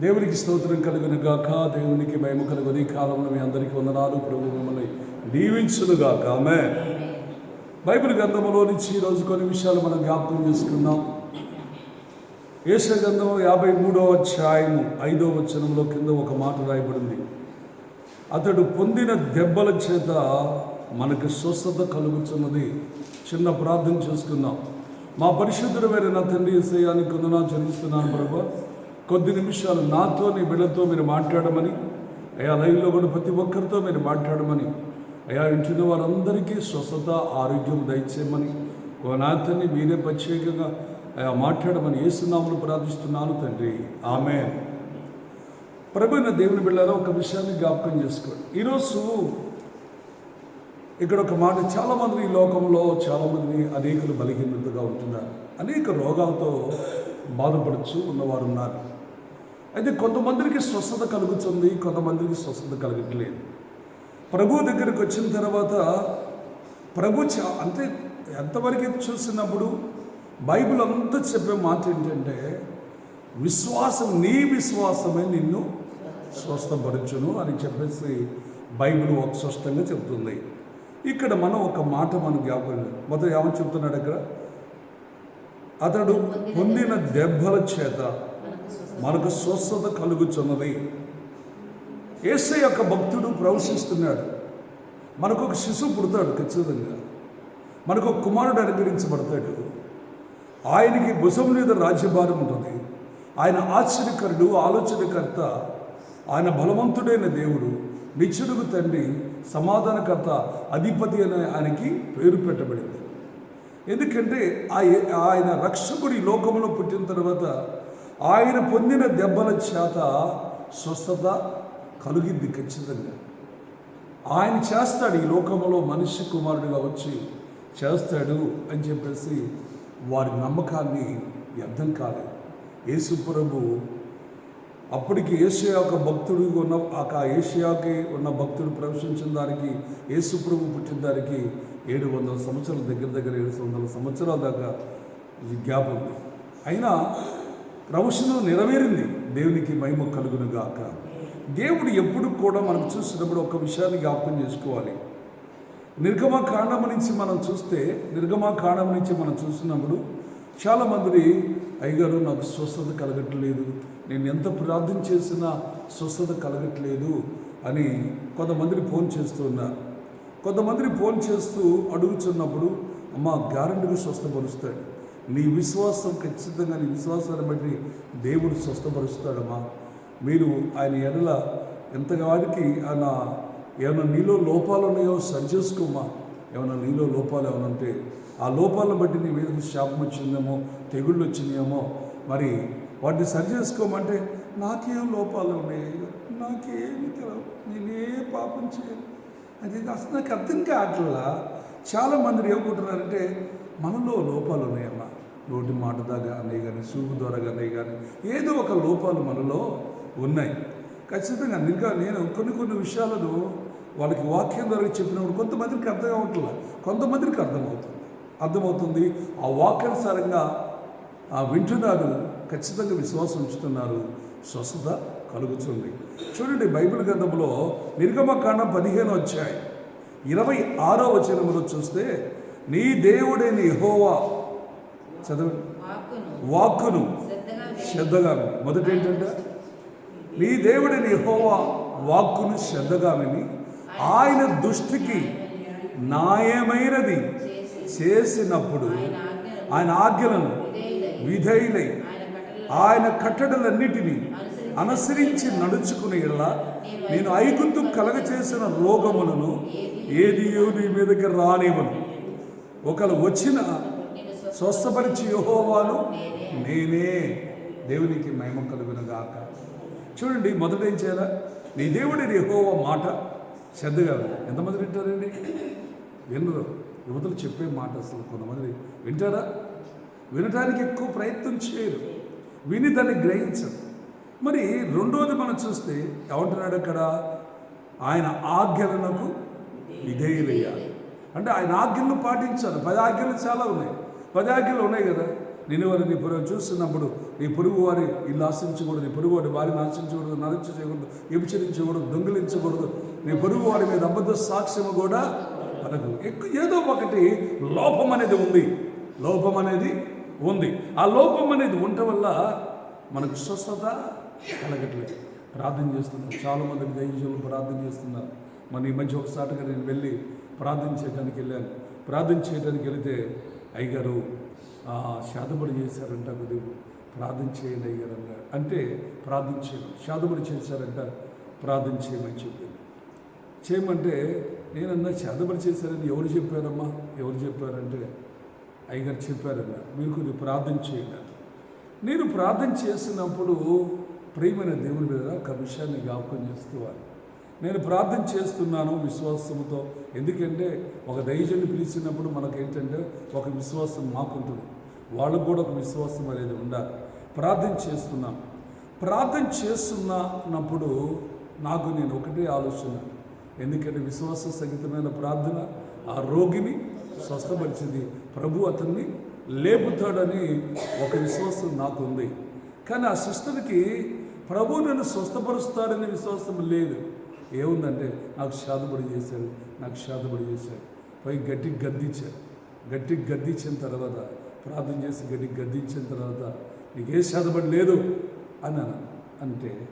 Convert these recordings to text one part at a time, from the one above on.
దేవునికి స్తోత్రం కలుగును గాక. దేవునికి మేము కలుగుని. కాలంలో మీ అందరికీ వందనాలు. ప్రభు మిమ్మల్ని దీవించును గాక. ఆమె బైబిల్ గ్రంథంలో నుంచి ఈరోజు కొన్ని విషయాలు మనం జ్ఞాపకం చేసుకుందాం. యేస గ్రంథం యాభై మూడో అధ్యాయము ఐదో వచనంలో కింద ఒక మాట రాయబడింది. అతడు పొందిన దెబ్బల చేత మనకు స్వస్థత కలుగుతున్నది చిన్న ప్రార్థన చేసుకుందాం. మా పరిశుద్ధుడమైన నా తండ్రి ఏసయానికి కొందనా చెల్లిస్తున్నాను ప్రభా. కొద్ది నిమిషాలు నాతో నీ బిడ్డతో మీరు మాట్లాడమని అయా లైవ్లో కూడా ప్రతి ఒక్కరితో మీరు మాట్లాడమని అయా ఇంటిన వారందరికీ స్వస్థత ఆరోగ్యం దయచేయమని ఓ మీరే ప్రత్యేకంగా అయా మాట్లాడమని ఏసునామలు ప్రార్థిస్తున్నాను తండ్రి. ఆమె ప్రభుత్వ దేవుని బిళ్ళలో ఒక విషయాన్ని జ్ఞాపకం చేసుకోండి ఈరోజు ఇక్కడ ఒక మాట చాలామంది ఈ లోకంలో చాలామంది అనేకులు బలహీనతగా ఉంటున్నారు. అనేక రోగాలతో బాధపడుచు ఉన్నవారు ఉన్నారు అయితే కొంతమందికి స్వస్థత కలుగుతుంది కొంతమందికి స్వస్థత కలగట్లేదు. ప్రభు దగ్గరికి వచ్చిన తర్వాత ప్రభు అంటే ఎంతవరకు చూసినప్పుడు బైబిల్ అంతా చెప్పే మాట ఏంటంటే విశ్వాసం నీ విశ్వాసమే నిన్ను స్వస్థపరచును అని చెప్పేసి బైబిల్ ఒక స్పష్టంగా చెప్తుంది. ఇక్కడ మనం ఒక మాట మనం జ్ఞాపకం మొదట ఏమని చెప్తున్నాడు ఇక్కడ అతడు పొందిన దెబ్బల చేత మనకు స్వస్థత కలుగుచున్నది. ఏసై యొక్క భక్తుడు ప్రవశిస్తున్నాడు. మనకు ఒక శిశువు పుడతాడు ఖచ్చితంగా. మనకు ఒక కుమారుడు అనుగ్రహించబడతాడు. ఆయనకి భుజం మీద రాజ్యభారం ఉంటుంది. ఆయన ఆశ్చర్యకరుడు ఆలోచనకర్త ఆయన బలవంతుడైన దేవుడు నిచ్చుడుగు తండ్రి సమాధానకర్త అధిపతి అనే ఆయనకి పేరు పెట్టబడింది. ఎందుకంటే ఆయన రక్షకుడి లోకంలో పుట్టిన తర్వాత ఆయన పొందిన దెబ్బల చేత స్వస్థత కలిగింది ఖచ్చితంగా. ఆయన చేస్తాడు ఈ లోకంలో మనిషి కుమారుడిగా వచ్చి చేస్తాడు అని చెప్పేసి వారి నమ్మకాన్ని వ్యర్థం కాలేదు. యేసు ప్రభు అప్పటికి ఏషియా యొక్క భక్తుడు ఉన్న ఆ ఏషియాకి ఉన్న భక్తుడు ప్రవేశించిన దానికి యేసు ప్రభు పుట్టిన దానికి ఏడు వందల సంవత్సరాల దగ్గర దగ్గర ఏడు వందల సంవత్సరాల దాకా ఇది గ్యాప్ ఉంది. అయినా ప్రవచనం నెరవేరింది. దేవునికి మహిమ కలుగును గాక దేవుడు ఎప్పుడు కూడా మనం చూసినప్పుడు ఒక విషయాన్ని జ్ఞాపకం చేసుకోవాలి. నిర్గమ కాండం నుంచి మనం చూస్తే నిర్గమ కాండం నుంచి మనం చూసినప్పుడు చాలామంది అయ్యగారు నాకు స్వస్థత కలగట్లేదు. నేను ఎంత ప్రార్థన చేసినా స్వస్థత కలగట్లేదు అని కొంతమందిని ఫోన్ చేస్తూ ఉన్నారు. కొంతమందిని ఫోన్ చేస్తూ అడుగుతున్నప్పుడు అమ్మ గ్యారెంటీగా స్వస్థపరుస్తాడు. నీ విశ్వాసం ఖచ్చితంగా నీ విశ్వాసాన్ని బట్టి దేవుడు స్వస్థపరుస్తాడమ్మా. మీరు ఆయన ఎడల ఎంతగాడికి ఆయన ఏమైనా నీలో లోపాలు ఉన్నాయో సరి చేసుకోమా ఏమైనా నీలో లోపాలు ఏమైనా ఉంటే ఆ లోపాలను బట్టి నీ మీదకి శాపం వచ్చిందేమో తెగుళ్ళు వచ్చినాయేమో మరి వాటిని సరి చేసుకోమంటే నాకేం లోపాలు ఉన్నాయి? నాకేమి తెలవు నేనే పాపం చేయను. అది అసలు నాకు అర్థం కావట్లా చాలామంది ఏమనుకుంటున్నారంటే మనలో లోపాలు ఉన్నాయమ్మా. నోటి మాట కానీ కానీ చూపు ద్వారా కానీ కానీ ఏదో ఒక లోపాలు మనలో ఉన్నాయి. ఖచ్చితంగా ఇంకా నేను కొన్ని కొన్ని విషయాలను వాళ్ళకి వాక్యం ద్వారా చెప్పినప్పుడు కొంతమందికి అర్థం అవ్వట్లా కొంతమందికి అర్థమవుతుంది. అర్థమవుతుంది ఆ వాక్యానుసారంగా ఆ వింటున్నారు ఖచ్చితంగా విశ్వాసం ఉంచుతున్నారు స్వస్థత కలుగుతుంది. చూడండి బైబిల్ గ్రంథంలో నిర్గమకాండం పదిహేను వచ్చాయి ఇరవై ఆరో వచనంలో చూస్తే నీ దేవుడే నీ హోవా చదవండి. వాక్కును. శ్రద్ధగా విని మొదటి ఏంటంటే నీ దేవుడి యెహోవా వాక్కును శ్రద్ధగా విని ఆయన దృష్టికి న్యాయమైనది చేసి చేసినప్పుడు ఆయన ఆజ్ఞలను విధేయులై ఆయన కట్టడలను ఆయన కట్టడలన్నిటినీ అనుసరించి నడుచుకుని ఇలా నేను ఐగుత్తు కలగచేసిన రోగములను ఏదియో నీ మీదకి రానివ్వను. ఒకరు వచ్చిన స్వస్థపరిచి యెహోవాను నేనే. దేవునికి మహిమ కలుగును గాక చూడండి మొదట ఏం చేయాలా? నీ దేవుడి యెహోవా మాట శ్రద్ధగా. ఎంతమంది వింటారండి? వినరు. యువతలు చెప్పే మాట అసలు కొంతమంది వింటారా? వినడానికి ఎక్కువ ప్రయత్నం చేయరు. విని దాన్ని గ్రహించరు. మరి రెండోది మనం చూస్తే ఏమంటున్నాడు అక్కడ? ఆయన ఆజ్ఞలకు విధేయులయ్యాలి అంటే ఆయన ఆజ్ఞలను పాటించాలి పది ఆజ్ఞలు చాలా ఉన్నాయి. పది ఉన్నాయి కదా. నేను వారి నీ పురుగు చూస్తున్నప్పుడు నీ పొరుగు వారి ఇల్లు ఆశించకూడదు నీ పొరుగు వారి వారిని ఆశించకూడదు నరచ చేయకూడదు విభచరించకూడదు దొంగిలించకూడదు. నీ పొరుగు వారి మీద అబద్ధ సాక్ష్యము కూడా మనకు ఎక్కువ ఏదో ఒకటి లోపం అనేది ఉంది. లోపం అనేది ఉంది. ఆ లోపం అనేది ఉండటం వల్ల మనకు స్వస్థత కలగట్లేదు. ప్రార్థన చేస్తున్నారు. చాలామంది దైవజనులు ప్రార్థన చేస్తున్నారు. మన ఈ మధ్య ఒకసారిగా నేను వెళ్ళి ప్రార్థన చేయడానికి వెళ్ళాను. ప్రార్థన చేయడానికి వెళితే అయ్యగారు శాదముడు చేశారంట కొద్దిగా ప్రార్థన చేయండి అయ్యగారు అంటే ప్రార్థన చేయమని శాదముడు చేశారంట ప్రార్థన చేయమని చెప్పింది. చేయమంటే నేనన్నా శాదముడు చేశారని ఎవరు చెప్పారమ్మా? ఎవరు చెప్పారంటే? అయ్యగారు చెప్పారన్న మీరు కొద్దిగా ప్రార్థన చేయండి నేను ప్రార్థన చేసినప్పుడు ప్రియమైన దేవుని మీద ఒక విషయాన్ని జ్ఞాపకం చేసుకోవాలి నేను ప్రార్థన చేస్తున్నాను విశ్వాసంతో ఎందుకంటే ఒక దైవజన్ని పిలిచినప్పుడు మనకేంటంటే ఒక విశ్వాసం మాకుంటుంది. వాళ్ళకు కూడా ఒక విశ్వాసం అనేది ఉండాలి. ప్రార్థన చేస్తున్నాం. ప్రార్థన చేస్తున్నప్పుడు నాకు నేను ఒకటే ఆలోచన. ఎందుకంటే విశ్వాస సహితమైన ప్రార్థన ఆ రోగిని స్వస్థపరిచింది. ప్రభు అతన్ని లేపుతాడని ఒక విశ్వాసం నాకు ఉంది కానీ ఆ సిస్టర్కి ప్రభు నన్ను స్వస్థపరుస్తాడనే విశ్వాసం లేదు. ఏముందంటే నాకు శాతపడి చేశాడు నాకు శాతపడి చేశాడు. పై గట్టికి గద్దించాడు. గట్టికి గద్దించిన తర్వాత ప్రార్థన చేసి గట్టికి గద్దించిన తర్వాత నీకే శాతపడి లేదు అని అన్నాను. అంటే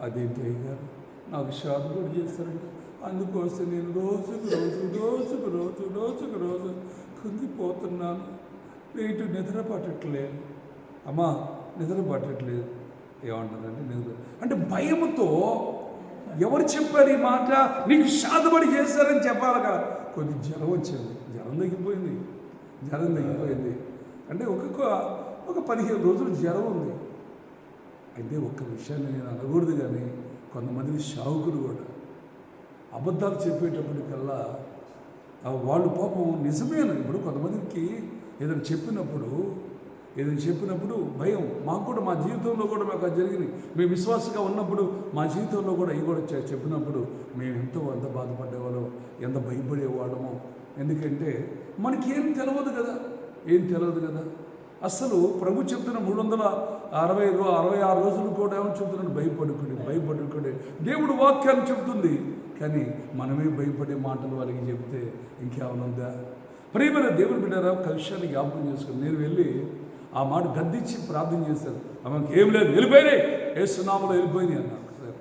అదేంటి అయ్యారు నాకు శాతపడి చేస్తారంటే అందుకోసం నేను రోజుకు రోజు రోజుకు రోజు రోజుకు రోజు కుంగిపోతున్నాను. నైట్ నిద్ర పట్టట్లేదు. అమ్మా నిద్ర పట్టట్లేదు. ఏమంటారంటే నిద్ర? అంటే భయముతో ఎవరు చెప్పారు ఈ మాట? నీకు శాతపడి చేశారని చెప్పాలి కదా. కొద్ది జ్వరం వచ్చింది. జ్వరం తగ్గిపోయింది. జ్వరం తగ్గిపోయింది. అంటే ఒక్కొక్క ఒక పదిహేను రోజులు జ్వరం ఉంది. అయితే ఒక్క విషయాన్ని నేను అనకూడదు కానీ కొంతమంది షావుకులు కూడా అబద్ధాలు చెప్పేటప్పటికల్లా వాళ్ళు పాపం నిజమేనా? ఇప్పుడు కొంతమందికి ఏదైనా చెప్పినప్పుడు ఏదైనా చెప్పినప్పుడు భయం. మాకు కూడా మా జీవితంలో కూడా మాకు అది జరిగింది. మేము విశ్వాసంగా ఉన్నప్పుడు మా జీవితంలో కూడా ఇవి కూడా చెప్పినప్పుడు మేము ఎంతో ఎంత బాధపడేవాళ్ళం ఎంత భయపడేవాళ్ళమో. ఎందుకంటే మనకేం తెలియదు కదా. ఏం తెలియదు కదా. అసలు ప్రభు చెప్తున్న మూడు వందల అరవై అరవై ఆరు రోజులు కూడా ఏమని చెప్తున్నాడు? భయపడుకుని భయపడుకుని దేవుడు వాక్యాన్ని చెప్తుంది. కానీ మనమే భయపడే మాటలు వాళ్ళకి చెప్తే ఇంకేమైనా ఉందా? ప్రియమైన దేవుని బిడ్డారా ఒక విషయాన్ని జ్ఞాపకం చేసుకుని నేను వెళ్ళి ఆ మాట గద్దించి ప్రార్థన చేశారు. ఆమెకి ఏం లేదు వెళ్ళిపోయినాయి. ఏసునామలో వెళ్ళిపోయినాయి అన్నారు. సరే.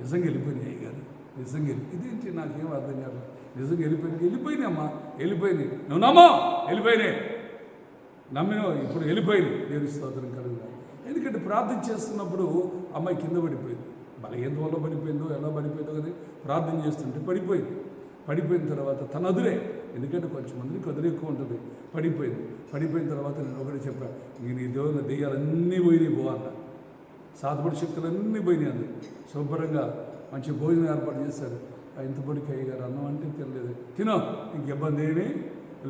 నిజంగా వెళ్ళిపోయినాయి కాదు నిజంగా వెళ్ళి ఇదేంటి నాకేం అర్థం కాదు నిజంగా వెళ్ళిపోయినాయి వెళ్ళిపోయినాయి అమ్మా. వెళ్ళిపోయినాయి. నువ్వు నమ్మా. వెళ్ళిపోయినాయి. నమ్మిన. ఇప్పుడు వెళ్ళిపోయింది దేవుని స్తోత్రం కలుగుగా ఎందుకంటే ప్రార్థన చేస్తున్నప్పుడు అమ్మాయి కింద పడిపోయింది. బలహీన వల్ల పడిపోయిందో ఎలా పడిపోయిందో కానీ ప్రార్థన చేస్తుంటే పడిపోయింది. పడిపోయిన తర్వాత తన అదురే ఎందుకంటే కొంచెం మందికి అదురు ఎక్కువ ఉంటుంది. పడిపోయింది. పడిపోయిన తర్వాత నేను ఒకటి చెప్పాను నేను ఈ దేవుని దెయ్యాలన్నీ పోయినాయి పో అన్న. సాధపడి శక్తులన్నీ పోయినాయి అంది. శుభ్రంగా మంచి భోజనం ఏర్పాటు చేశారు. ఇంతపడికి అయ్యగారు అన్నం అంటే తినలేదు. తినో ఇంక ఇబ్బంది ఏమీ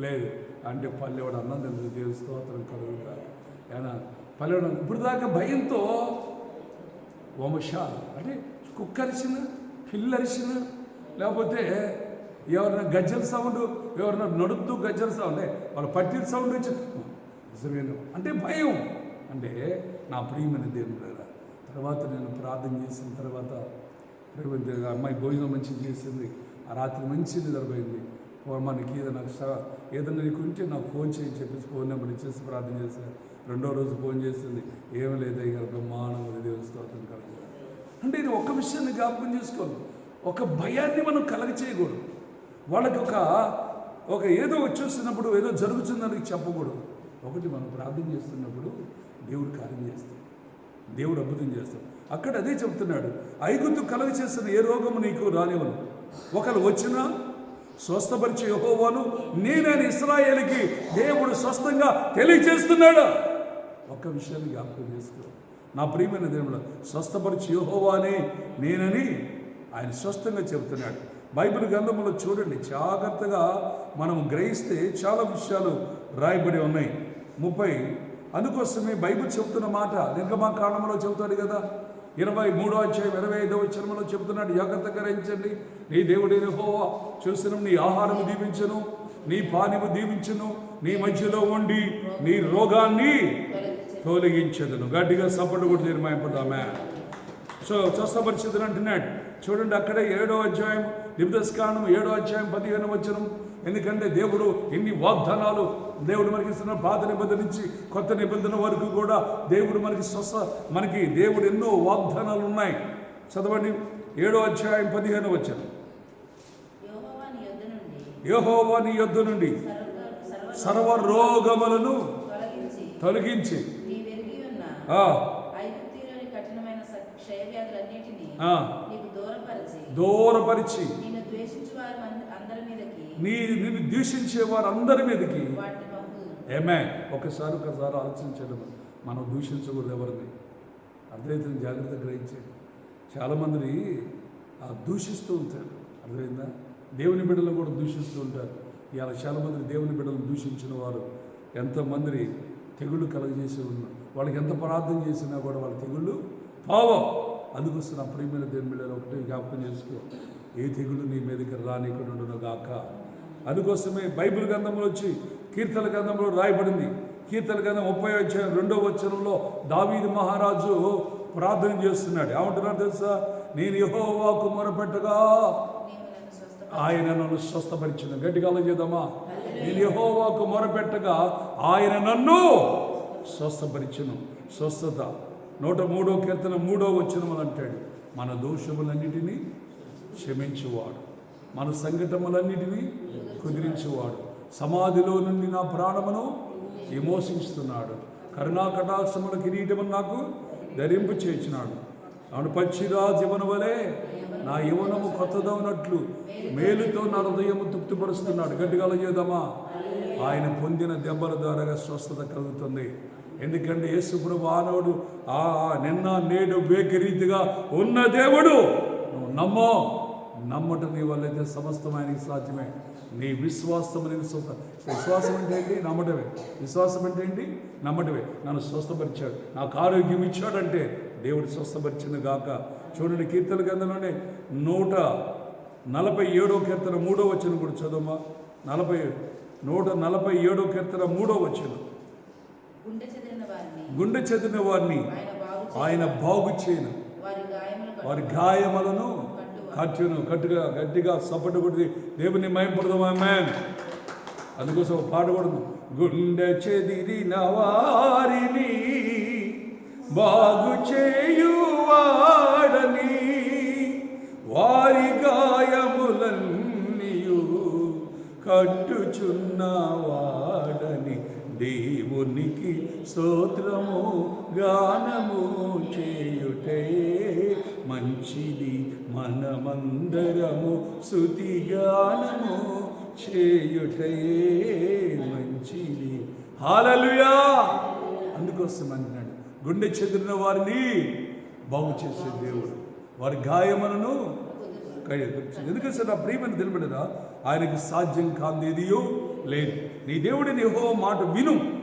లేదు. అంటే పల్లెవాడు అన్నం తినలేదు. దేవుని స్తోత్రం కలుగుతా ఏనా? పల్లెవాడు ఇప్పుడు దాకా భయంతో వంశ అంటే కుక్క అరిసిన పిల్లి లేకపోతే ఎవరైనా గజ్జల సౌండ్ ఎవరైనా నడుస్తూ గజ్జల సౌండ్ వాళ్ళు పట్టిన సౌండ్ వచ్చి నిజమేను? అంటే భయం. అంటే నా ప్రియమైన దేవుడు తర్వాత నేను ప్రార్థన చేసిన తర్వాత అమ్మాయి భోజనం మంచిది చేసింది ఆ రాత్రి మంచి నిద్రపోయింది మనకి ఏదైనా ఏదైనా నీకు ఉంటే నాకు ఫోన్ చేయని చెప్పేసి ఫోన్ నెంబర్ ఇచ్చేసి ప్రార్థన చేశాను రెండో రోజు ఫోన్ చేసింది ఏం లేదు అయ్యారు బ్రహ్మాండంగా దేవస్తోత్రం స్తోత్రం అంటే ఇది ఒక విషయాన్ని జ్ఞాపకం చేసుకోవాలి. ఒక భయాన్ని మనం కలగ చేయకూడదు వాళ్ళకి ఒక ఒక ఏదో వచ్చేస్తున్నప్పుడు ఏదో జరుగుతుందని చెప్పకూడదు. ఒకటి మనం ప్రార్థన చేస్తున్నప్పుడు దేవుడు కార్యం చేస్తాడు. దేవుడు అద్భుతం చేస్తాడు. అక్కడ అదే చెప్తున్నాడు. ఐగుత్తు కలగ చేస్తున్న ఏ రోగము నీకు రానివను ఒకరు వచ్చినా స్వస్థపరిచే యహోవాను నేనైన ఇస్రాయేల్కి దేవుడు స్వస్థంగా తెలియజేస్తున్నాడు. ఒక్క విషయాన్ని జ్ఞాపకం చేసుకో. నా ప్రియమైన దేవుడు స్వస్థపరిచి యహోవానే నేనని ఆయన స్వస్థంగా చెబుతున్నాడు. బైబిల్ గ్రంథంలో చూడండి. జాగ్రత్తగా మనం గ్రహిస్తే చాలా విషయాలు రాయబడి ఉన్నాయి. ముప్పై అందుకోసమే బైబిల్ చెబుతున్న మాట నిర్గమా కాండంలో చెబుతాడు కదా. ఇరవై మూడో అధ్యాయం ఇరవై ఐదవ చర్మలో చెబుతున్నాడు జాగ్రత్త గ్రహించండి. నీ దేవుడైన హోవా చూసిన నీ ఆహారము దీవించను నీ పానిము దీవించను నీ మధ్యలో ఉండి నీ రోగాన్ని తొలగించదును. గట్టిగా సపోర్ట్ కూడా తీర్మాయపడదామే సో స్వస్థపరిచితులు అంటున్నాడు. చూడండి అక్కడే ఏడో అధ్యాయం నిబ్దస్కాండం ఏడో అధ్యాయం పదిహేను వచనం. ఎందుకంటే దేవుడు ఎన్ని వాగ్దానాలు దేవుడు మనకి ఇస్తున్న పాత నిబంధన నుంచి కొత్త నిబంధన వరకు కూడా దేవుడు మనకి స్వస్థ మనకి దేవుడు ఎన్నో వాగ్దానాలు ఉన్నాయి. చదవండి. ఏడో అధ్యాయం పదిహేను వచనం. యెహోవా నీ యొద్ద నుండి సర్వ రోగములను తొలగించి తొలగించి నీ నిన్ను దూషించే వారందరి మీదకి. ఏమే ఒకసారి ఒకసారి ఆలోచించడం. మనం దూషించకూడదు ఎవరిని. అర్థమవుతుంది జాగ్రత్త గ్రహించండి. చాలామంది ఆ దూషిస్తూ ఉంటారు. అర్థమైందా? దేవుని బిడ్డలను కూడా దూషిస్తూ ఉంటారు. ఇవాళ చాలామంది దేవుని బిడ్డలను దూషించిన వారు ఎంతమంది తెగుళ్ళు కలగజేసి ఉన్నారు. వాళ్ళకి ఎంత ప్రార్థన చేసినా కూడా వాళ్ళ తెగుళ్ళు పావం. అందుకోసం నా ప్రియమైన దేవుని బిడ్డలు ఒకటి జ్ఞాపకం చేసుకో. ఏ తెగులు నీ మీదకి రానికుండా గాక. అందుకోసమే బైబిల్ గ్రంథంలో వచ్చి కీర్తన గ్రంథంలో రాయబడింది. కీర్తన గ్రంథం ముప్పై అధ్యాయం రెండో వచనంలో దావీదు మహారాజు ప్రార్థన చేస్తున్నాడు. ఏమంటున్నాడు తెలుసా? నేను యెహోవాకు మొరపెట్టగా నన్ను స్వస్థ ఆయన నన్ను స్వస్థపరిచిన గట్టిగా చేద్దామా నేను యెహోవాకు మొరపెట్టగా ఆయన నన్ను స్వస్థపరిచను. స్వస్థత. నూట మూడో కీర్తన మూడో వచనములు అంటాడు. మన దోషములన్నిటినీ క్షమించువాడు. మన సంఘటములన్నిటినీ కుదిరించువాడు. సమాధిలో నుండి నా ప్రాణమును విమోషిస్తున్నాడు కరుణా కటాక్షముల కిరీటమును నాకు ధరింపు చేసినాడు అవును పచ్చిరా జీవన వలె నా యువనము కొత్తదవునట్లు మేలుతో నా హృదయము తృప్తిపరుస్తున్నాడు. గట్టిగా చేద్దామా? ఆయన పొందిన దెబ్బల ద్వారాగా స్వస్థత కలుగుతుంది. ఎందుకంటే యేసుప్రభు ఆనవుడు ఆ నిన్న నేడు వేగరీతిగా ఉన్న దేవుడు. నువ్వు నమ్మో. నమ్మటం నీ వల్లైతే సమస్తం ఆయనకి సాధ్యమే. నీ విశ్వాసం నీ స్వస్థ. విశ్వాసం అంటే ఏంటి? నమ్మటమే. విశ్వాసం అంటే ఏంటి? నమ్మటమే. నన్ను స్వస్థపరిచాడు. నాకు ఆరోగ్యం ఇచ్చాడంటే దేవుడు స్వస్థపరిచింది గాక. చూడండి కీర్తన గ్రంథంలోనే నూట నలభై ఏడో కీర్తన మూడో వచ్చిన కూడా చదువుమా? నలభై నూట నలభై ఏడో కీర్తన మూడో వచ్చిన గుండె చెదిరిన వారిని. ఆయన బాగు చేయను. వారి గాయములను కట్టును కట్టుగా గట్టిగా సపోర్ట్ కొట్టి దేవుని మయంపడదామా మ్యాన్ అందుకోసం ఒక పాట కూడా గుండె చెదిరిన వారిని బాగు చేయువాడని వారి గాయములన్నీయు కట్టుచున్నవాడని దేవునికి స్తోత్రము గానము చేయుటే మంచిది మనమందరము శృతి గానము చేయుటే మంచిది. హాలలుయా అందుకోసం అంటున్నాడు. గుండె చెదిరిన వారిని బాగు చేసే దేవుడు. వారి గాయములను ఎందుకంటే నా ప్రియమని తెలిపడరా ఆయనకు సాధ్యం కాందేదియో లేదు. నీ దేవుడిని హో మాట విను.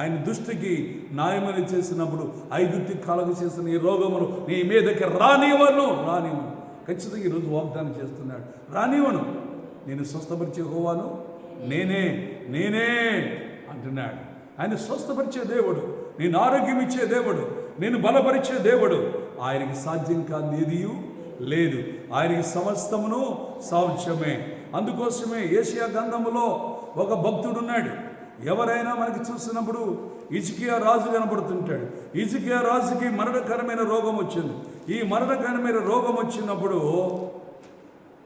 ఆయన దృష్టికి న్యాయమని చేసినప్పుడు ఐగుప్తి కాలకు చేసిన ఈ రోగములు నీ మీదకి రానివ్వను రానివ్వను. ఖచ్చితంగా ఈరోజు వాగ్దానం చేస్తున్నాడు. రానివ్వను. నేను స్వస్థపరిచే హోవాను నేనే నేనే అంటున్నాడు. ఆయన స్వస్థపరిచే దేవుడు నేను ఆరోగ్యం ఇచ్చే దేవుడు నేను బలపరిచే దేవుడు. ఆయనకి సాధ్యం కాదు లేదు. ఆయనకి సమస్తమును సాధ్యమే. అందుకోసమే ఏషియా గంధములో ఒక భక్తుడు ఉన్నాడు ఎవరైనా మనకి చూసినప్పుడు ఇజికియా రాజు కనబడుతుంటాడు ఇజికియా రాజుకి మరణకరమైన రోగం వచ్చింది. ఈ మరణకరమైన రోగం వచ్చినప్పుడు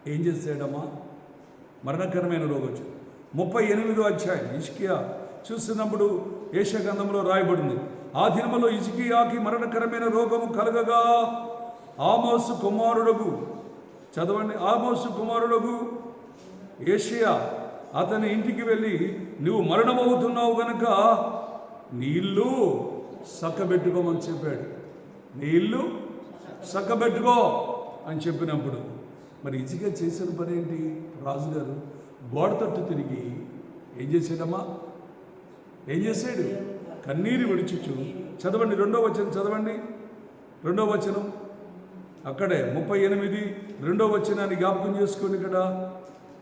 ఏం చేసాడమ్మా మరణకరమైన రోగం వచ్చింది. ముప్పై ఎనిమిదో అధ్యాయం ఇష్కియా చూసినప్పుడు ఏషగంధంలో రాయబడింది. ఆ దినములో ఇజుకియాకి మరణకరమైన రోగము కలగగా ఆమోసు కుమారుడుగు. చదవండి. ఆమోసు కుమారుడుగు ఏషియా అతని ఇంటికి వెళ్ళి నువ్వు మరణమవుతున్నావు గనక నీళ్ళు సక్కబెట్టుకోమని చెప్పాడు. నీళ్ళు సక్కబెట్టుకో అని చెప్పినప్పుడు మరి ఇచ్చిగా చేసిన పని ఏంటి? రాజుగారు గోడ తట్టు తిరిగి ఏం చేశాడమ్మా? ఏం చేశాడు? కన్నీరు విడిచుచు చదవండి రెండో వచనం చదవండి. రెండో వచనం. అక్కడే ముప్పై ఎనిమిది రెండో వచనాన్ని జ్ఞాపకం చేసుకోండి ఇక్కడ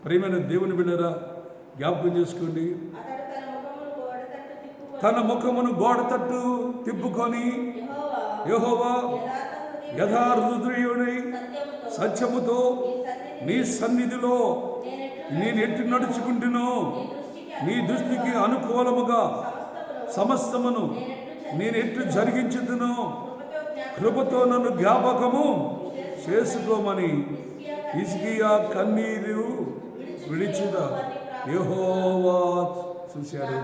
ప్రేమైన దేవుని బిడ్డరా జ్ఞాపకం చేసుకోండి. తన ముఖం తన ముఖమును గోడ తట్టు తిప్పుకొని యెహోవా యెహోవా యథార్థ యథార్థుడై సత్యముతో నీ సన్నిధిలో నేను ఎట్టి నడుచుకుంటునో నీ దృష్టికి అనుకూలముగా సమస్తమును నేను ఎట్లు కృపతో జ్ఞాపకం కృపతో నన్ను జ్ఞాపకము చేసుకోమని ఇసికియా కన్నీరు విడిచిద? యహోవా చూశాడు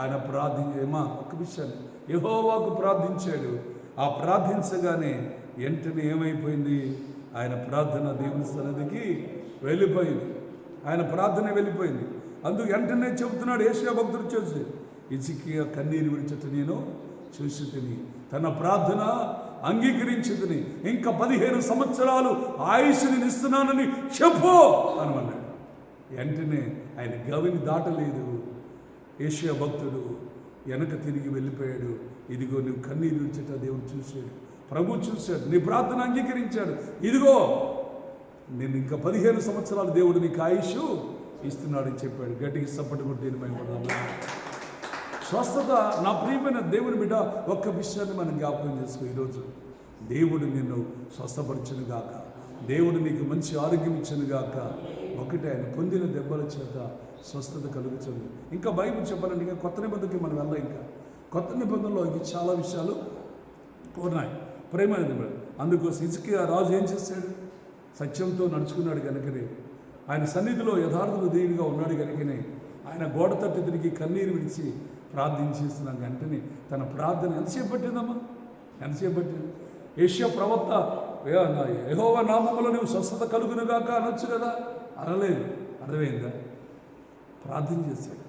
ఆయన ప్రార్థన ఏమా ఒక విషయాన్ని యహోవాకు ప్రార్థించాడు. ఆ ప్రార్థించగానే వెంటనే ఏమైపోయింది? ఆయన ప్రార్థన దేవుని సన్నిధికి వెళ్ళిపోయింది. ఆయన ప్రార్థన వెళ్ళిపోయింది. అందుకు వెంటనే చెబుతున్నాడు ఏషియా భక్తుడు చూసి ఇచికియా కన్నీరు విడిచట నేను చూసి తిని తన ప్రార్థన అంగీకరించుకుని ఇంకా పదిహేను సంవత్సరాలు ఆయుష్ని ఇస్తున్నానని చెప్పు అనమన్నాడు వెంటనే ఆయన గవిని దాటలేదు. ఏషియా భక్తుడు వెనక తిరిగి వెళ్ళిపోయాడు. ఇదిగో నువ్వు కన్నీరు ఉంచట దేవుడు చూశాడు. ప్రభు చూశాడు. నీ ప్రార్థన అంగీకరించాడు. ఇదిగో నేను ఇంకా పదిహేను సంవత్సరాలు దేవుడు నీకు ఆయుష్ ఇస్తున్నాడని చెప్పాడు. గట్టికి సప్పటి కొట్టి స్వస్థత నా ప్రియమైన దేవుని బిడ్డ ఒక్క విషయాన్ని మనం జ్ఞాపకం చేసుకో. ఈరోజు దేవుడు నిన్ను స్వస్థపరచును గాక దేవుడు నీకు మంచి ఆరోగ్యం ఇచ్చును గాక ఒకటి ఆయన పొందిన దెబ్బల చేత స్వస్థత కలుగుతుంది. ఇంకా బైబిల్ చెప్పాలంటే ఇంకా కొత్త నిబంధనకి మనం వెళ్ళాం ఇంకా. కొత్త నిబంధనలో ఇంక చాలా విషయాలు ఉన్నాయి. ప్రేమ నిబంధన అందుకోసం ఇసుకి ఆ రాజు ఏం చేశాడు సత్యంతో నడుచుకున్నాడు కనుకనే ఆయన సన్నిధిలో యథార్థులు దేవుడిగా ఉన్నాడు కనుకనే ఆయన గోడ తట్టు తిరిగి కన్నీరు విడిచి ప్రార్థించేస్తున్నాం వెంటనే తన ప్రార్థన ఎంతసేపు పట్టిందమ్మా? ఎంతసేపు పట్టింది? ఏషియా ప్రవక్త యహోవ నామములో నువ్వు స్వస్థత కలుగునుగాక అనొచ్చు కదా? అనలేదు అర్థమైందా? ప్రార్థన చేశాడు.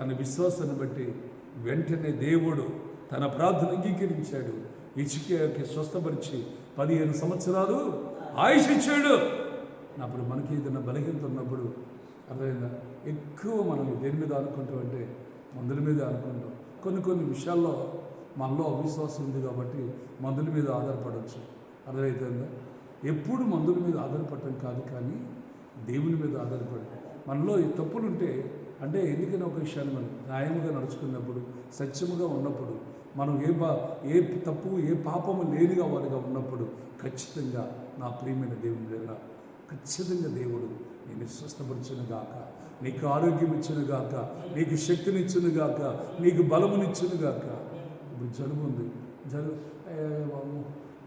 తన విశ్వాసాన్ని బట్టి వెంటనే దేవుడు తన ప్రార్థన అంగీకరించాడు. ఇచ్చికి స్వస్థపరిచి పదిహేను సంవత్సరాలు ఆయుష్ ఇచ్చాడు. అప్పుడు మనకి ఏదైనా బలహీనత ఉన్నప్పుడు అర్థమైందా? ఎక్కువ మనం దేని మీద అనుకుంటాం అంటే మందుల మీద అనుకుంటాం కొన్ని కొన్ని విషయాల్లో మనలో అవిశ్వాసం ఉంది కాబట్టి మందుల మీద ఆధారపడవచ్చు అర్థమవుతుందా ఎప్పుడు మందుల మీద ఆధారపడటం కాదు కానీ దేవుని మీద ఆధారపడి మనలో ఈ తప్పులుంటే అంటే ఎందుకని ఒక విషయాన్ని మనం న్యాయముగా నడుచుకున్నప్పుడు సత్యముగా ఉన్నప్పుడు మనం ఏ బా ఏ తప్పు ఏ పాపము లేనిగా వారిగా ఉన్నప్పుడు ఖచ్చితంగా నా ప్రియమైన దేవుని దగ్గర ఖచ్చితంగా దేవుడు నేను స్వస్థపరిచిన గాక నీకు ఆరోగ్యం ఇచ్చిన గాక నీకు శక్తినిచ్చిన గాక నీకు బలమునిచ్చిన గాక. ఇప్పుడు జలుబు ఉంది. జలుబు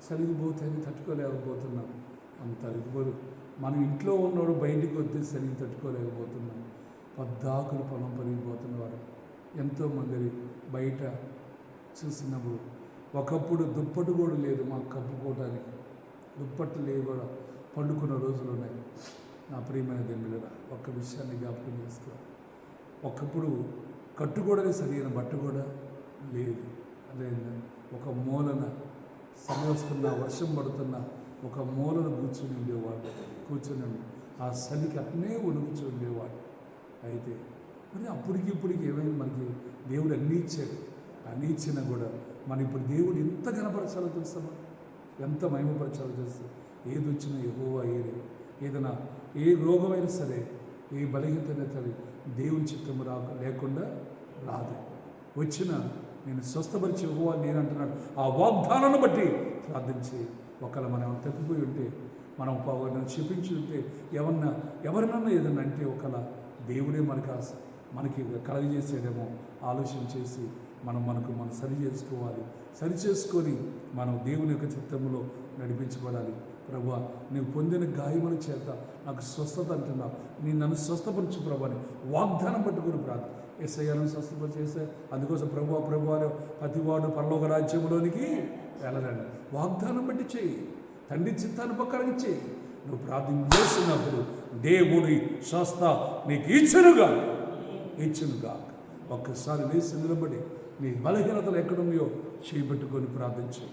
సరిగిపోతాయని తట్టుకోలేకపోతున్నాం. అంత అరిగిపోదు మనం ఇంట్లో ఉన్నవాడు బయటికి వస్తే సరిగి తట్టుకోలేకపోతున్నాం. పద్దాకులు పొలం పరిగిపోతున్నవారు ఎంతోమంది బయట చూసినప్పుడు ఒకప్పుడు దుప్పటి కూడా లేదు మాకు కప్పుకోవడానికి దుప్పట్లు లేవు కూడా పండుకున్న రోజులు ఉన్నాయి. నా ప్రియమైన దేవుళ్ళరా ఒక్క విషయాన్ని జ్ఞాపకం చేసుకో. ఒకప్పుడు కట్టుకోవడానికి సరైన బట్ట కూడా లేదు. అదే ఒక మూలన సరి వర్షం పడుతున్న ఒక మూలన కూర్చుని ఉండేవాడు. కూర్చుని ఆ చలికి అట్నే ఉణుకుచు ఉండేవాడు. అయితే మరి అప్పటికి ఇప్పటికి ఏమైనా మనకి? దేవుడు అన్నీ ఇచ్చాడు. అన్నీ ఇచ్చినా కూడా మనం ఇప్పుడు దేవుడు ఎంత కనపరచాలో తెలుస్తామా ఎంత మహిమపరచాలో తెలుసు? ఏది వచ్చినా ఎగోవా ఏది. ఏదైనా ఏ రోగమైనా సరే ఏ బలహీనతైనా సరే దేవుని చిత్తం రాక లేకుండా రాదు. వచ్చిన నేను స్వస్థపరిచి యెహోవా నేను అంటున్నాడు ఆ వాగ్దానాన్ని బట్టి ప్రార్థించి ఒకవేళ మనం ఏమైనా తప్పిపోయి ఉంటే మనం ఎవరిని చూపించి ఉంటే ఎవరన్నా ఎవరినన్నా ఏదన్నా అంటే ఒకవేళ దేవుడే మనకు మనకి కలగజేసేదేమో ఆలోచన చేసి మనం మనకు మనం సరి చేసుకోవాలి. సరి చేసుకొని మనం దేవుని యొక్క చిత్తంలో నడిపించబడాలి. ప్రభు నీవు పొందిన గాయముల చేత నాకు స్వస్థత అంటున్నావు. నేను నన్ను స్వస్థపరచు ప్రభు అని వాగ్దానం పట్టుకుని ప్రార్థన ఎస్ఐను స్వస్థపరిచేస్తే అందుకోసం ప్రభు ప్రభు అని ప్రతివాడు పరలోక రాజ్యంలోనికి వెళ్ళరండి వాగ్దానం బట్టి చేయి. తండ్రి చిత్తాన్ని పక్కనకి చేయి. నువ్వు ప్రార్థన చేసినప్పుడు దేవుడి స్వస్థ నీకు ఇచ్చునుగా ఇచ్చునుగా ఒక్కసారి వేసి నిలబడి నీ బలహీనతలు ఎక్కడున్నాయో చేపెట్టుకొని ప్రార్థించు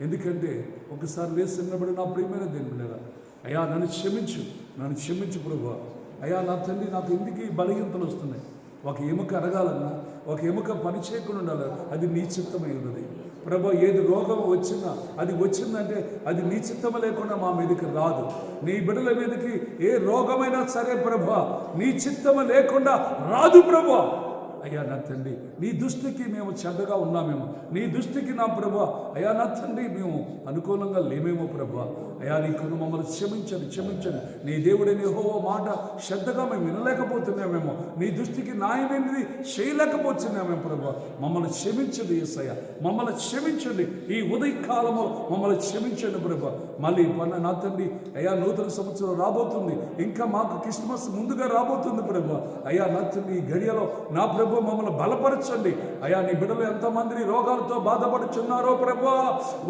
ఎందుకంటే ఒకసారి వేసి నిలబడి నా ప్రియమైన దేవుడు అయ్యా నన్ను క్షమించు. నన్ను క్షమించు ప్రభు. అయ్యా నా తండ్రి నాకు ఎందుకు బలహీనతలు వస్తున్నాయి? ఒక ఎముక అరగాలన్నా ఒక ఎముక పని చేయకుండా ఉండాలి. అది నీ చిత్తమై ఉన్నది. ప్రభు ఏది రోగం వచ్చినా అది వచ్చిందంటే అది నీ చిత్తమ లేకుండా మా మీదకి రాదు. నీ బిడ్డల మీదకి ఏ రోగమైనా సరే ప్రభా నీ చిత్తమ లేకుండా రాదు ప్రభా. అయ్యా నా తండ్రి నీ దృష్టికి మేము చెడ్డగా ఉన్నామేమో. నీ దృష్టికి నా ప్రభు అయ్యా నా తండ్రి మేము అనుకూలంగా లేమేమో ప్రభు. అయ్యా నీ కను మమ్మల్ని క్షమించండి క్షమించండి. నీ దేవుడని హో మాట శ్రద్ధగా మేము వినలేకపోతున్నామేమో. నీ దృష్టికి న్యాయమైనది చేయలేకపోతున్నామేమో ప్రభు. మమ్మల్ని క్షమించండి ఏసయ్య మమ్మల్ని క్షమించండి. ఈ ఉదయకాలంలో మమ్మల్ని క్షమించండి ప్రభు. మళ్ళీ పన్న నా తండ్రి అయ్యా నూతన సంవత్సరం రాబోతుంది. ఇంకా మాకు క్రిస్మస్ ముందుగా రాబోతుంది ప్రభు. అయ్యా నా తండ్రి ఈ గడియలో నా ప్రభు ప్రభు మమ్మల్ని బలపరచండి. అయా నీ బిడ్డలు ఎంతమంది రోగాలతో బాధపడుచున్నారో ప్రభు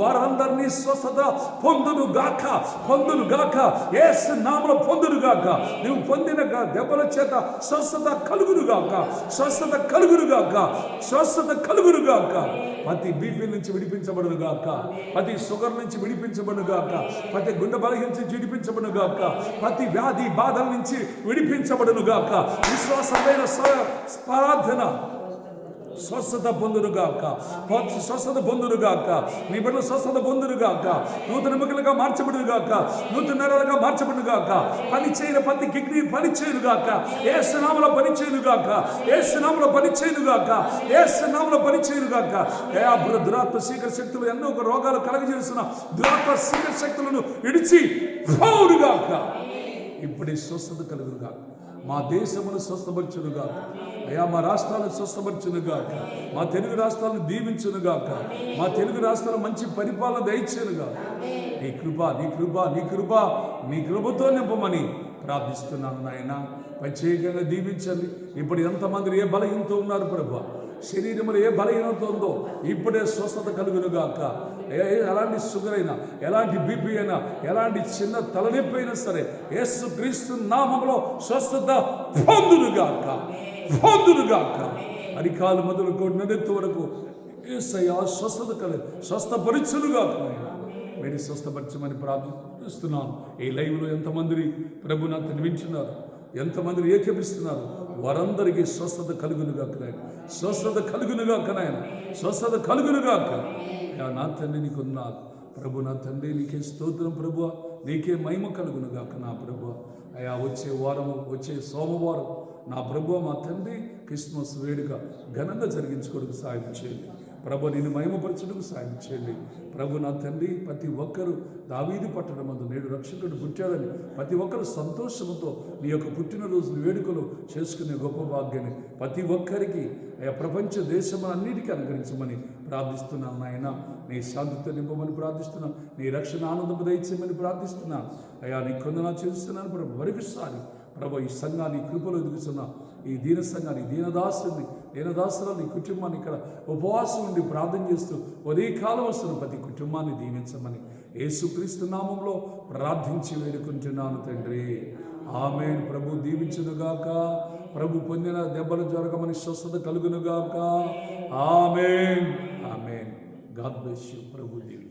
వారందరినీ స్వస్థత పొందును గాక పొందును గాక ఏసు నామలో పొందును గాక. నువ్వు పొందిన దెబ్బల చేత స్వస్థత కలుగును గాక స్వస్థత కలుగును గాక స్వస్థత కలుగును గాక. ప్రతి బీపీ నుంచి విడిపించబడును గాక ప్రతి షుగర్ నుంచి విడిపించబడును గాక ప్రతి గుండె బలహీన విడిపించబడును గాక ప్రతి వ్యాధి బాధల నుంచి విడిపించబడును గాక. విశ్వాసమైన ప్రార్థన ప్రార్థన స్వస్థత పొందురుగాక పో- స్వస్థత పొందురుగాక నీ బిడ్డలు స్వస్థత పొందురుగాక నూతన ముఖలుగా మార్చబడుగాక నూతన నరాలుగా మార్చబడుగాక పని చేయని ప్రతి కిడ్నీ పని చేయనుగాక ఏ స్నామలో పని చేయనుగాక ఏ స్నామలో పని చేయనుగాక ఏ స్నామలో పని చేయనుగాక ఏ అప్పుడు దురాత్మ శీఘ్ర శక్తులు ఎన్నో ఒక రోగాలు కలగజేసిన దురాత్మ శీఘ్ర శక్తులను ఇడిచి పోవుడుగాక ఇప్పుడే స్వస్థత కలుగునుగా మా దేశమును స్వస్థపరచునుగా అయ్యా మా రాష్ట్రాలను స్వస్థపరచునుగాక మా తెలుగు రాష్ట్రాలను దీవించునుగాక మా తెలుగు రాష్ట్రాలు మంచి పరిపాలన దయచేనుగా నీ కృప నీ కృప నీ కృప నీ కృపతో నింపమని ప్రార్థిస్తున్నాను నాయన. ప్రత్యేకంగా దీవించండి. ఇప్పుడు ఎంతమంది ఏ బలహీనతో ఉన్నారు ప్రభు? శరీరంలో ఏ బలహీనత ఉందో ఇప్పుడే స్వస్థత కలుగునుగాక ఏ ఏ- ఎలాంటి షుగర్ అయినా ఎలాంటి బీపీ అయినా ఎలాంటి చిన్న తలనొప్పి అయినా సరే యేసు క్రీస్తు నామంలో స్వస్థత పొందునుగాక పొందునుగాక అరికాలు మొదలుకొని నడెత్తు వరకు ఏసయ్యా స్వస్థత కలి స్వస్థపరిచునుగాక మీరు స్వస్థపరచమని ప్రార్థిస్తున్నాను. ఈ లైవ్లో ఎంతమంది ప్రభునంత వింటున్నారు? ఎంతమంది ఏకపిస్తున్నారు వారందరికీ స్వస్థత కలుగునుగాక నాయన. స్వస్థత కలుగునుగాక నాయన. స్వస్థత కలుగునుగాక. నా తండ్రి నీకున్నాను ప్రభు నా తండ్రి నీకే స్తోత్రం ప్రభు నీకే మహిమ కలుగునుగాక నా ప్రభు అయ్యా వచ్చే వారము వచ్చే సోమవారం నా ప్రభు మా తండ్రి క్రిస్మస్ వేడుక ఘనంగా జరిగించుకోవడానికి సాయం చేయండి. ప్రభు నేను మహిమపరచడానికి సాయం చేయండి. ప్రభు నా తండ్రి ప్రతి ఒక్కరూ దావీది పట్టడం అందు నేడు రక్షకుడు పుట్టాడని ప్రతి ఒక్కరు సంతోషంతో నీ యొక్క పుట్టినరోజు వేడుకలు చేసుకునే గొప్ప భాగ్యాన్ని ప్రతి ఒక్కరికి ప్రపంచ దేశములన్నిటికీ అనుగ్రహించమని ప్రార్థిస్తున్నాను నాయన. నీ శాంతితో నింపమని ప్రార్థిస్తున్నాను నీ రక్షణ ఆనందము దయచేయమని ప్రార్థిస్తున్నాను అయ్యా నీ కొందనా చేస్తున్నాను. ప్రభు మరొకసారి ప్రభు ఈ సంఘాన్ని కృపలో ఎదుగుతున్న ఈ దీన సంఘాన్ని దీనదాసుని దీనదాసులను ఈ కుటుంబాన్ని ఇక్కడ ఉపవాసం ఉండి ప్రార్థన చేస్తూ ఉదయకాలం వస్తున్న ప్రతి కుటుంబాన్ని దీవించమని యేసుక్రీస్తు నామంలో ప్రార్థించి వేడుకుంటున్నాను తండ్రి. ఆమె ప్రభు దీవించునుగాక. ప్రభు పొందిన దెబ్బలు జరగమని స్వస్థత కలుగునుగాక. ఆమె ఆమె గాడ్ బ్లెస్ ప్రభు దీవి